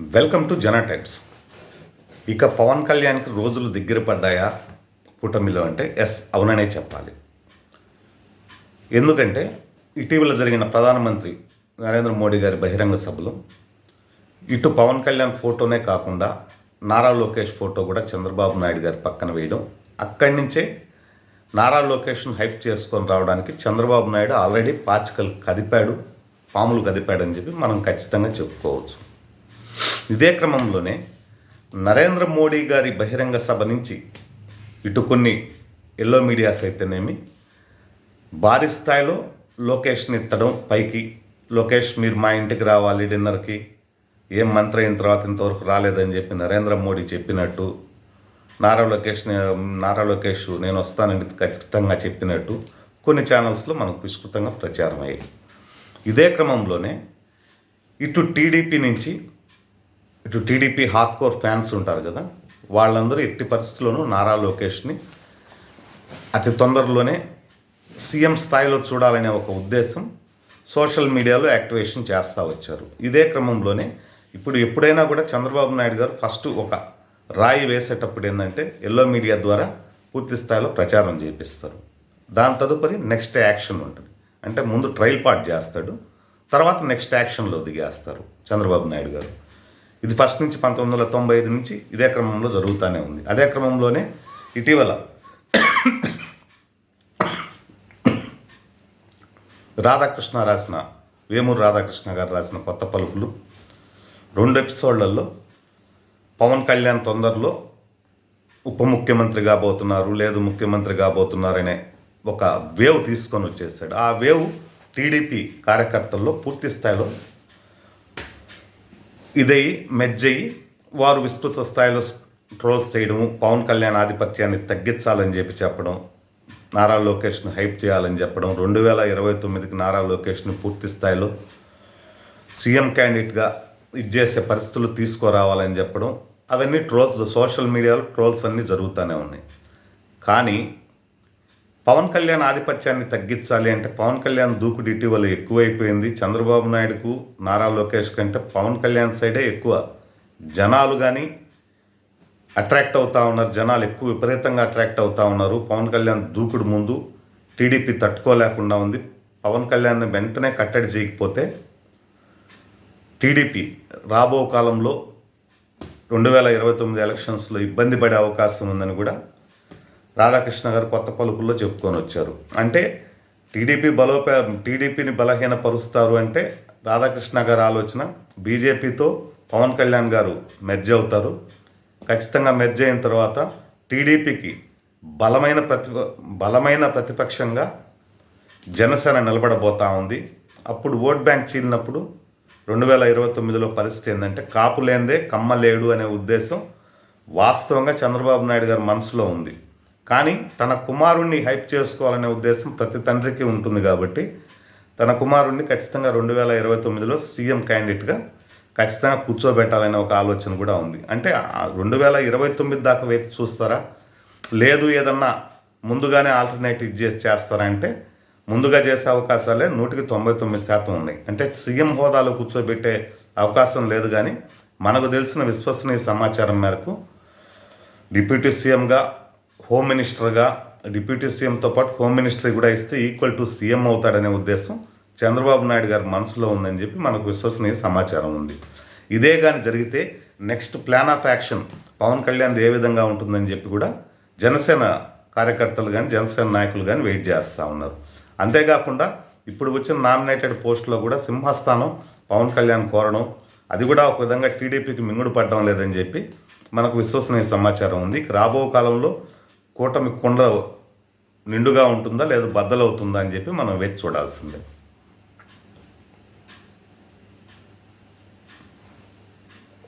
Welcome to జనా times ఇక పవన్ కళ్యాణ్కి రోజులు దగ్గర పడ్డాయా కూటమిలో అంటే ఎస్ అవుననే చెప్పాలి. ఎందుకంటే ఇటీవల జరిగిన ప్రధానమంత్రి నరేంద్ర మోడీ గారి బహిరంగ సభలో ఇటు పవన్ కళ్యాణ్ ఫోటోనే కాకుండా నారా లోకేష్ ఫోటో కూడా చంద్రబాబు నాయుడు గారి పక్కన వేయడం అక్కడి నుంచే నారా లోకేష్ను హైప్ చేసుకొని రావడానికి చంద్రబాబు నాయుడు ఆల్రెడీ పాచికలు కదిపాడు పాములు కదిపాడు అని చెప్పి మనం ఖచ్చితంగా చెప్పుకోవచ్చు. ఇదే క్రమంలోనే నరేంద్ర మోడీ గారి బహిరంగ సభ నుంచి ఇటు కొన్ని ఎల్లో మీడియాస్ అయితేనేమి భారీ స్థాయిలో లోకేష్ని ఎత్తడం పైకి లోకేష్ మీరు మా ఇంటికి రావాలి డిన్నర్కి ఏం మంత్రి అయిన తర్వాత ఇంతవరకు రాలేదని చెప్పి నరేంద్ర మోడీ చెప్పినట్టు నారా లోకేష్ నారా లోకేష్ నేను వస్తానని ఖచ్చితంగా చెప్పినట్టు కొన్ని ఛానల్స్లో మనకు విస్తృతంగా ప్రచారం అయ్యాయి ఇదే క్రమంలోనే ఇటు టీడీపీ నుంచి ఇటు టీడీపీ హార్డ్ కోర్ ఫ్యాన్స్ ఉంటారు కదా వాళ్ళందరూ ఎట్టి పరిస్థితుల్లోనూ నారా లోకేష్ని అతి తొందరలోనే సీఎం స్థాయిలో చూడాలనే ఒక ఉద్దేశం సోషల్ మీడియాలో యాక్టివేషన్ చేస్తూ వచ్చారు. ఇదే క్రమంలోనే ఇప్పుడు ఎప్పుడైనా కూడా చంద్రబాబు నాయుడు గారు ఫస్ట్ ఒక రాయి వేసేటప్పుడు ఏంటంటే ఎల్లో మీడియా ద్వారా పూర్తి స్థాయిలో ప్రచారం చేపిస్తారు. దాని తదుపరి నెక్స్ట్ యాక్షన్ ఉంటుంది. అంటే ముందు ట్రయల్ పార్ట్ చేస్తాడు తర్వాత నెక్స్ట్ యాక్షన్లో దిగేస్తారు చంద్రబాబు నాయుడు గారు. ఇది ఫస్ట్ నుంచి పంతొమ్మిది వందల తొంభై ఐదు నుంచి ఇదే క్రమంలో జరుగుతూనే ఉంది. అదే క్రమంలోనే ఇటీవల రాధాకృష్ణ రాసిన వేమూరు రాధాకృష్ణ గారు రాసిన కొత్త పలుకులు రెండు ఎపిసోడ్లలో పవన్ కళ్యాణ్ తొందరలో ఉప ముఖ్యమంత్రి కాబోతున్నారు లేదు ముఖ్యమంత్రి కాబోతున్నారనే ఒక వేవ్ తీసుకొని వచ్చేసాడు. ఆ వేవ్ టీడీపీ కార్యకర్తల్లో పూర్తి స్థాయిలో ఇదై మెజ్జై వారు విస్తృత స్థాయిలో ట్రోల్స్ చేయడము పవన్ కళ్యాణ్ ఆధిపత్యాన్ని తగ్గించాలని చెప్పి చెప్పడం నారా లోకేష్ను హైప్ చేయాలని చెప్పడం రెండు వేల ఇరవై తొమ్మిదికి నారా లోకేష్ను పూర్తి స్థాయిలో సీఎం క్యాండిడేట్గా ఇచ్చేసే పరిస్థితులు తీసుకురావాలని చెప్పడం అవన్నీ ట్రోల్స్ సోషల్ మీడియాలో ట్రోల్స్ అన్నీ జరుగుతూనే ఉన్నాయి. కానీ పవన్ కళ్యాణ్ ఆధిపత్యాన్ని తగ్గించాలి అంటే పవన్ కళ్యాణ్ దూకుడు ఇటీవల ఎక్కువైపోయింది. చంద్రబాబు నాయుడుకు నారా లోకేష్ కంటే పవన్ కళ్యాణ్ సైడే ఎక్కువ జనాలు కానీ అట్రాక్ట్ అవుతా ఉన్నారు. జనాలు ఎక్కువ విపరీతంగా అట్రాక్ట్ అవుతూ ఉన్నారు. పవన్ కళ్యాణ్ దూకుడు ముందు టీడీపీ తట్టుకోలేకుండా ఉంది. పవన్ కళ్యాణ్ని వెంటనే కట్టడి చేయకపోతే టీడీపీ రాబో కాలంలో రెండు వేల ఇరవై తొమ్మిది ఎలక్షన్స్లో ఇబ్బంది పడే అవకాశం ఉందని కూడా రాధాకృష్ణ గారు కొత్త పలుకుల్లో చెప్పుకొని వచ్చారు. అంటే టీడీపీ బలోపే టీడీపీని బలహీనపరుస్తారు అంటే రాధాకృష్ణ గారి ఆలోచన బీజేపీతో పవన్ కళ్యాణ్ గారు మెర్జ్ అవుతారు. ఖచ్చితంగా మెర్జ్ అయిన తర్వాత టీడీపీకి బలమైన ప్రతి బలమైన ప్రతిపక్షంగా జనసేన నిలబడబోతా ఉంది. అప్పుడు ఓట్ బ్యాంక్ చీలినప్పుడు రెండు వేల ఇరవై తొమ్మిదిలో పరిస్థితి ఏంటంటే కాపు లేందే కమ్మ లేడు అనే ఉద్దేశం వాస్తవంగా చంద్రబాబు నాయుడు గారి మనసులో ఉంది. కానీ తన కుమారుణ్ణి హైప్ చేసుకోవాలనే ఉద్దేశం ప్రతి తండ్రికి ఉంటుంది కాబట్టి తన కుమారుణ్ణి ఖచ్చితంగా రెండు వేల ఇరవై తొమ్మిదిలో సీఎం క్యాండిడేట్గా ఖచ్చితంగా కూర్చోబెట్టాలనే ఒక ఆలోచన కూడా ఉంది. అంటే రెండు వేల ఇరవై తొమ్మిది దాకా వేచి చూస్తారా? లేదు ఏదన్నా ముందుగానే ఆల్టర్నేటివ్ చేసి చేస్తారా అంటే ముందుగా చేసే అవకాశాలే నూటికి తొంభై తొమ్మిది శాతం ఉన్నాయి. అంటే సీఎం హోదాలో కూర్చోబెట్టే అవకాశం లేదు కానీ మనకు తెలిసిన విశ్వసనీయ సమాచారం మేరకు డిప్యూటీ సీఎంగా హోమ్ మినిస్టర్గా డిప్యూటీ సీఎంతో పాటు హోమ్ మినిస్టర్ కూడా ఇస్తే ఈక్వల్ టు సీఎం అవుతాడనే ఉద్దేశం చంద్రబాబు నాయుడు గారి మనసులో ఉందని చెప్పి మనకు విశ్వసనీయ సమాచారం ఉంది. ఇదే కానీ జరిగితే next plan of action Pawan Kalyan ఏ విధంగా ఉంటుందని చెప్పి కూడా జనసేన కార్యకర్తలు కానీ జనసేన నాయకులు కానీ వెయిట్ చేస్తూ ఉన్నారు. అంతేకాకుండా ఇప్పుడు వచ్చిన నామినేటెడ్ పోస్టులో కూడా సింహస్థానం పవన్ కళ్యాణ్ కోరడం అది కూడా ఒక విధంగా టీడీపీకి మింగుడు పడడం లేదని చెప్పి మనకు విశ్వసనీయ సమాచారం ఉంది. రాబో కాలంలో కూటమి కొండ నిండుగా ఉంటుందా లేదా బద్దలవుతుందా అని చెప్పి మనం వేచి చూడాల్సిందే.